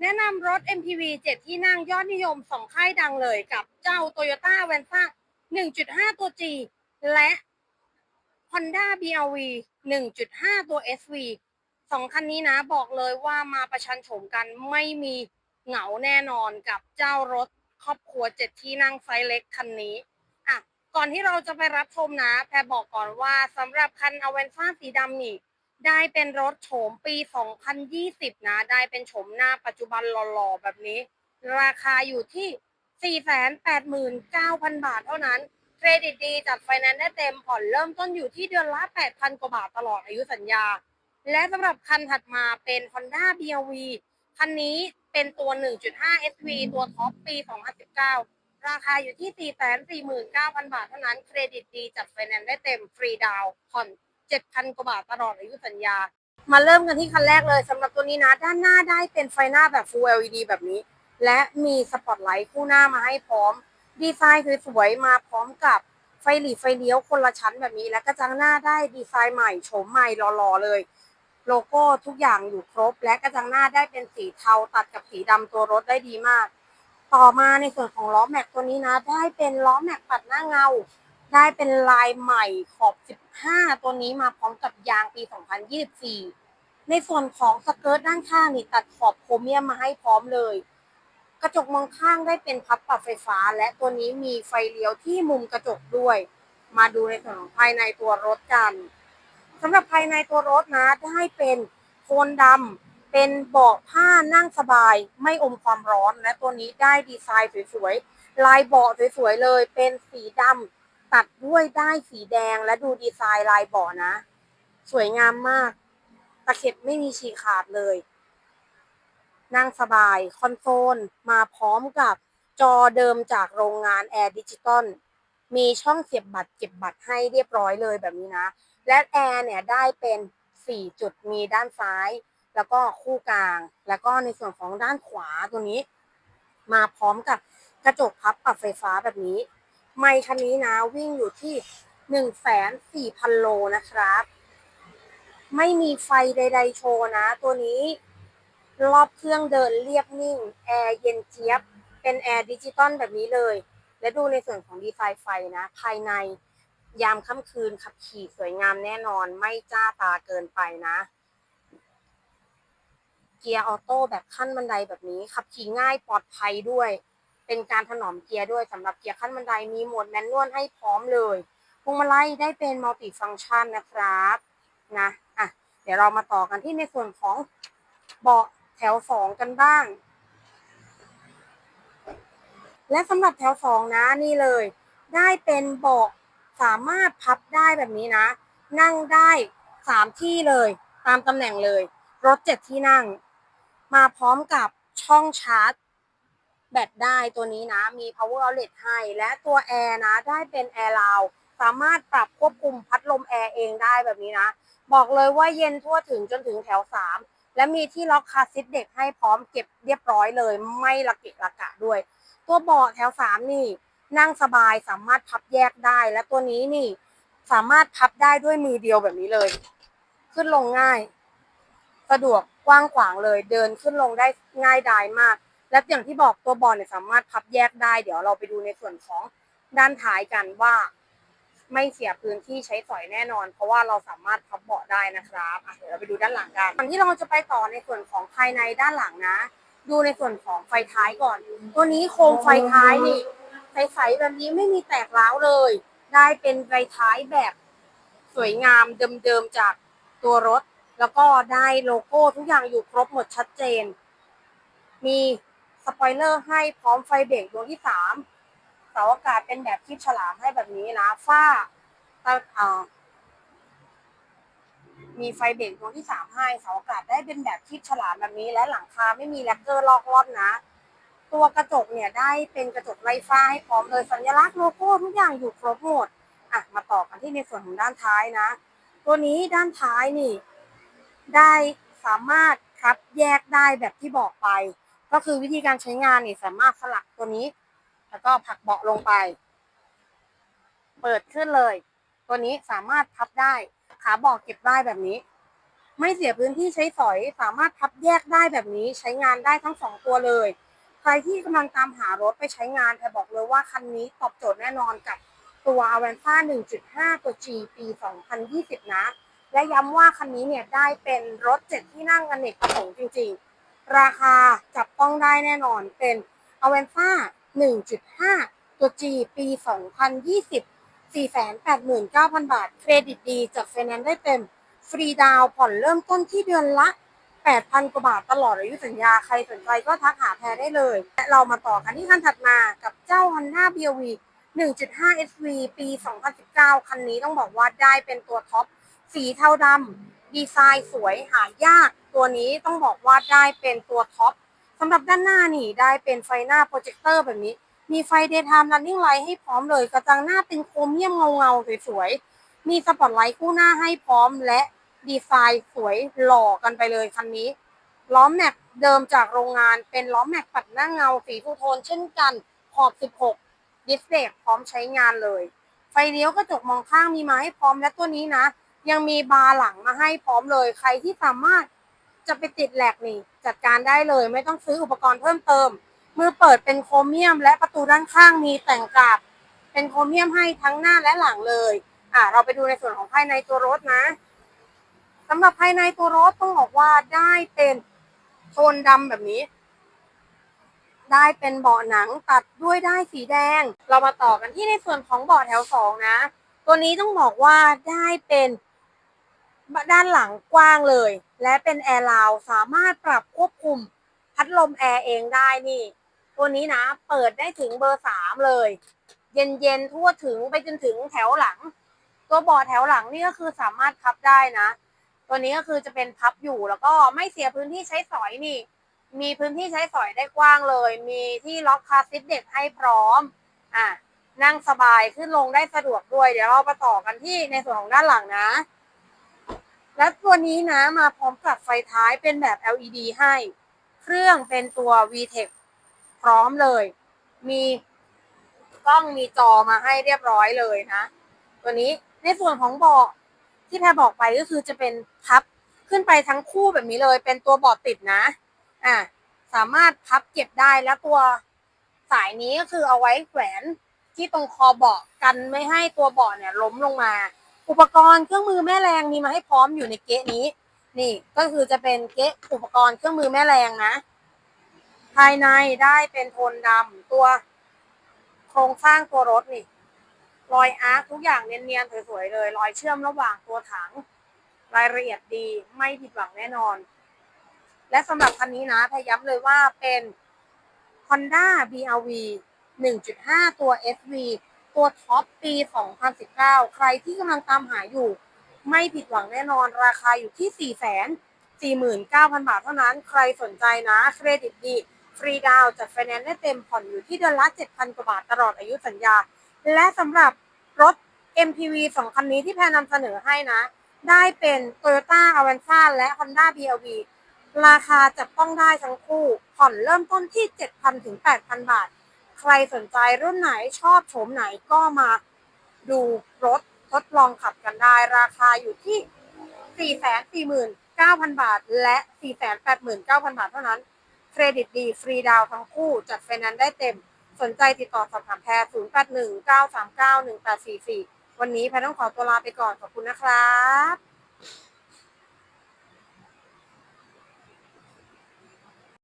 แนะนำรถ MPV 7 ที่นั่งยอดนิยมสองค่ายดังเลยกับเจ้า Toyota v a n z a 1.5 ตัว G และ Honda BRV 1.5 ตัว SV สองคันนี้นะบอกเลยว่ามาประชันโฉมกันไม่มีเหงาแน่นอนกับเจ้ารถครอบครัว7ที่นั่งไซส์เล็กคันนี้อะก่อนที่เราจะไปรับชมนะ แพรบอกก่อนว่าสำหรับคันอเวนซ่าสีดำนี่ ได้เป็นรถโฉมปี 2020 นะ ได้เป็นโฉมหน้าปัจจุบันหล่อๆ แบบนี้ ราคาอยู่ที่ 489,000 บาทเท่านั้น เครดิตดีจัดไฟแนนซ์ได้เต็มผ่อนเริ่มต้นอยู่ที่เดือนละ 8,000 กว่าบาทตลอดอายุสัญญา และสำหรับคันถัดมาเป็น Honda BRV คันนี้เป็นตัว 1.5 SV ตัวท็อปปี 2019 ราคาอยู่ที่ 449,000 บาทเท่านั้น เครดิตดีจัดไฟแนนซ์ได้เต็มฟรีดาวน์ผ่อน 7,000 กว่าบาทตลอดอายุสัญญา มาเริ่มกันที่คันแรกเลยสำหรับตัวนี้นะ ด้านหน้าได้เป็นไฟหน้าแบบ Full LED แบบนี้ และมีสปอตไลท์คู่หน้ามาให้พร้อม ดีไซน์คือสวยมาพร้อมกับไฟหลีไฟเลี้ยวคนละชั้นแบบนี้ และกระจังหน้าได้ดีไซน์ใหม่โฉมใหม่หล่อๆเลย โลโก้ทุกอย่างอยู่ครบ และกระจังหน้าได้เป็นสีเทาตัดกับสีดำตัวรถได้ดีมาก ต่อมาในส่วนของล้อแม็กตัวนี้นะ ได้เป็นล้อแม็กปัดหน้าเงา ได้เป็นลายใหม่ขอบ 15 ตัวนี้มาพร้อมกับยางปี 2024 ในส่วนของสเกิร์ตด้านข้างนี่ตัดขอบโครเมียมมาให้พร้อมเลย กระจกมองข้างได้เป็นพับปรับไฟฟ้า และตัวนี้มีไฟเลี้ยวที่มุมกระจกด้วย มาดูในส่วนของภายในตัวรถกันสำหรับภายในตัวรถนะได้เป็นโทนดำเป็นเบาะผ้านั่งสบาย ไม่อมความร้อน และตัวนี้ได้ดีไซน์สวยๆลายเบาะสวยๆเลย เป็นสีดำ ตัดด้วยได้ายสีแดงและดูดีไซน์ลายบาะนะ สวยงามมาก ตะเข็บไม่มีฉีกขาดเลย นั่งสบาย คอนโซลมาพร้อมกับจอเดิมจากโรงงานแอร์ดิจิตอลมีช่องเสียบบัตรเก็บบัตรให้เรียบร้อยเลยแบบนี้นะ และแอร์เนี่ยได้เป็น 4 จุดมีด้านซ้าย แล้วก็คู่กลาง แล้วก็ในส่วนของด้านขวาตัวนี้ มาพร้อมกับกระจกพับปรับไฟฟ้าแบบนี้ ไมค์คันนี้นะวิ่งอยู่ที่1 4 0 0 0 0โลนะครับ ไม่มีไฟใด ๆ โชว์นะ ตัวนี้รอบเครื่องเดินเรียบนิ่ง แอร์เย็นเจี๊ยบ เป็นแอร์ดิจิตอลแบบนี้เลย และดูในส่วนของดีไซน์ไฟนะ ภายในยามค่ำคืนขับขี่สวยงามแน่นอนไม่จ้าตาเกินไปนะ เกียร์ออโต้แบบขั้นบันไดแบบนี้ ขับขี่ง่ายปลอดภัยด้วย เป็นการถนอมเกียร์ด้วยสำหรับเกียร์ขั้นบันไดมีโหมดแมนนวลให้พร้อมเลยพวงมาลัยได้เป็นมัลติฟังก์ชันนะครับนะอะเดี๋ยวเรามาต่อกันที่ในส่วนของเบาะแถวสองกันบ้าง และสำหรับแถวสองนะนี่เลย ได้เป็นเบาะสามารถพับได้แบบนี้นะ นั่งได้สามที่เลย ตามตำแหน่งเลย รถเจ็ดที่นั่ง มาพร้อมกับช่องชาร์จ แบตได้ตัวนี้นะมี power outlet ให้ และตัวแอร์นะได้เป็นแอร์ลาวสามารถปรับควบคุมพัดลมแอร์เองได้แบบนี้นะ บอกเลยว่าเย็นทั่วถึงจนถึงแถวสามและมีที่ล็อกคาร์ซิทเด็กให้พร้อมเก็บเรียบร้อยเลย ไม่ระเกะระกะด้วย ตัวเบาะแถวสามนี่ นั่งสบายสามารถพับแยกได้ และตัวนี้นี่สามารถพับได้ด้วยมือเดียวแบบนี้เลย ขึ้นลงง่าย สะดวกกว้างขวางเลย เดินขึ้นลงได้ง่ายดายมาก และอย่างที่บอกตัวบอลเนี่ยสามารถพับแยกได้ เดี๋ยวเราไปดูในส่วนของด้านท้ายกันว่า ไม่เสียพื้นที่ใช้สอยแน่นอน เพราะว่าเราสามารถพับเบาะได้นะครับอะเดี๋ยวเราไปดูด้านหลังกันก่อนที่เราจะไปต่อในส่วนของภายในด้านหลังนะ ดูในส่วนของไฟท้ายก่อน ตัวนี้โคมไฟท้ายนี่ใสๆแบบนี้ไม่มีแตกร้าวเลย ได้เป็นไฟท้ายแบบสวยงามเดิมๆจากตัวรถ แล้วก็ได้โลโก้ทุกอย่างอยู่ครบหมดชัดเจน มี ปอยเลอร์ให้พร้อมไฟเบรกดวงที่สามเสาอากาศเป็นแบบคลิปฉลามให้แบบนี้นะฝ้าตาอ่ามีไฟเบรกดวงที่สามให้เสาอากาศได้เป็นแบบคลิปฉลามแบบนี้ และหลังคาไม่มีแลกเกอร์ลอกลอนนะ ตัวกระจกเนี่ยได้เป็นกระจกไร้ฝ้าให้พร้อมเลยสัญลักษณ์โลโก้ทุกอย่างอยู่ครบหมดอะมาต่อกันที่ในส่วนของด้านท้ายนะ ตัวนี้ด้านท้ายนี่ ได้สามารถครับแยกได้แบบที่บอกไป ก็คือวิธีการใช้งานเนี่ยสามารถสลักตัวนี้ แล้วก็ผลักเบาะลงไป เปิดขึ้นเลย ตัวนี้สามารถพับได้ ขาเบาะเก็บได้แบบนี้ ไม่เสียพื้นที่ใช้สอย สามารถพับแยกได้แบบนี้ ใช้งานได้ทั้งสองตัวเลย ใครที่กำลังตามหารถไปใช้งานแพรบอกเลยว่าคันนี้ตอบโจทย์แน่นอนกับตัว a v a n z a 1.5 ตัว G ปี 2020 นะ และย้ำว่าคันนี้เนี่ยได้เป็นรถเจ็ดที่นั่งอเนกประสงค์จริง ๆ ราคาจับต้องได้แน่นอนเป็น a v a n z a 1.5 ตัว G ปี 2020 489,000 บาท เครดิตดีจากไฟแนนซ์ได้เต็ม ฟรีดาวน์ผ่อนเริ่มต้นที่เดือนละ 8,000 กว่าบาทตลอดอายุสัญญา ใครสนใจก็ทักหาแพรได้เลย และเรามาต่อกันที่คันถัดมากับเจ้า Honda BRV 1.5 SV ปี 2019 คันนี้ต้องบอกว่าได้เป็นตัวท็อป สีเทาดำ ดีไซน์สวยหายาก ตัวนี้ต้องบอกว่าได้เป็นตัวท็อปสำหรับด้านหน้านี่ได้เป็นไฟหน้าโปรเจคเตอร์แบบนี้ มีไฟ Daytime Running Light ให้พร้อมเลย กระจังหน้าเป็นโครเมียมเงาๆสวยๆ มีสปอตไลท์คู่หน้าให้พร้อมและดีไซน์สวยหล่อกันไปเลยคันนี้ ล้อแม็กเดิมจากโรงงานเป็นล้อแม็กปัดหน้าเงาสีทูโทนเช่นกัน ขอบ 16 ดิสเบรกพร้อมใช้งานเลย ไฟเลี้ยวกระจกมองข้างมีมาให้พร้อมและตัวนี้นะ ยังมีบาร์หลังมาให้พร้อมเลย ใครที่สามารถ จะไปติดแหลกนี่ จัดการได้เลยไม่ต้องซื้ออุปกรณ์เพิ่มเติม มือเปิดเป็นโครเมียม และประตูด้านข้างมีแต่งกาบเป็นโครเมียมให้ทั้งหน้าและหลังเลย อะเราไปดูในส่วนของภายในตัวรถนะสำหรับภายในตัวรถต้องบอกว่าได้เป็นโทนดำแบบนี้ ได้เป็นเบาะหนังตัดด้วยได้สีแดง เรามาต่อกันที่ในส่วนของเบาะแถวสองนะ ตัวนี้ต้องบอกว่าได้เป็นด้านหลังกว้างเลย และเป็นแอร์ลาวสามารถปรับควบคุมพัดลมแอร์เองได้นี่ ตัวนี้นะ เปิดได้ถึงเบอร์สามเลย เย็นๆ ทั่วถึงไปจนถึงแถวหลัง ตัวเบาะแถวหลังนี่ก็คือสามารถพับได้นะ ตัวนี้ก็คือจะเป็นพับอยู่แล้วก็ไม่เสียพื้นที่ใช้สอยนี่ มีพื้นที่ใช้สอยได้กว้างเลย มีที่ล็อกคาร์ซิทเด็กให้พร้อมอะนั่งสบายขึ้นลงได้สะดวกด้วย เดี๋ยวเราไปต่อกันที่ในส่วนของด้านหลังนะ และตัวนี้นะมาพร้อมกับไฟท้ายเป็นแบบ LED ให้ เครื่องเป็นตัว VTEC พร้อมเลย มีกล้องมีจอมาให้เรียบร้อยเลยนะ ตัวนี้ในส่วนของเบาะที่แพรบอกไปก็คือจะเป็นพับขึ้นไปทั้งคู่แบบนี้เลย เป็นตัวเบาะติดนะอะสามารถพับเก็บได้แล้วตัวสายนี้ก็คือเอาไว้แขวนที่ตรงคอเบาะกันไม่ให้ตัวเบาะเนี่ยล้มลงมา อุปกรณ์เครื่องมือแม่แรงมีมาให้พร้อมอยู่ในเก๊ะนี้ นี่ก็คือจะเป็นเก๊ะอุปกรณ์เครื่องมือแม่แรงนะ ภายในได้เป็นโทนดำตัวโครงสร้างตัวรถนี่ รอยอาร์คทุกอย่างเนียนๆสวยๆเลย รอยเชื่อมระหว่างตัวถัง รายละเอียดดีไม่ผิดหวังแน่นอน และสำหรับคันนี้นะพยย้ำเลยว่าเป็น Honda BRV 1.5 ตัว SV ตัวท็อปปี 2019 ใครที่กำลังตามหาอยู่ ไม่ผิดหวังแน่นอนราคาอยู่ที่ 449,000 บาทเท่านั้น ใครสนใจนะ เครดิตดีฟรีดาวน์จัดไฟแนนซ์ได้เต็มผ่อนอยู่ที่เดือนละ 7,000 กว่าบาทตลอดอายุสัญญา และสำหรับรถ MPV สองคันนี้ที่แพรนำเสนอให้นะ ได้เป็น Toyota Avanza และ Honda BRV ราคาจับต้องได้ทั้งคู่ ผ่อนเริ่มต้นที่ 7,000 ถึง 8,000 บาท ใครสนใจรุ่นไหนชอบโฉมไหนก็มาดูรถทดลองขับกันได้ ราคาอยู่ที่ 449,000 บาท และ 489,000 บาทเท่านั้น เครดิตดี ฟรีดาวทั้งคู่ จัดไฟแนนซ์ได้เต็ม สนใจติดต่อสอบถามแพร 0819391844 วันนี้แพรต้องขอตัวลาไปก่อน ขอบคุณนะครับ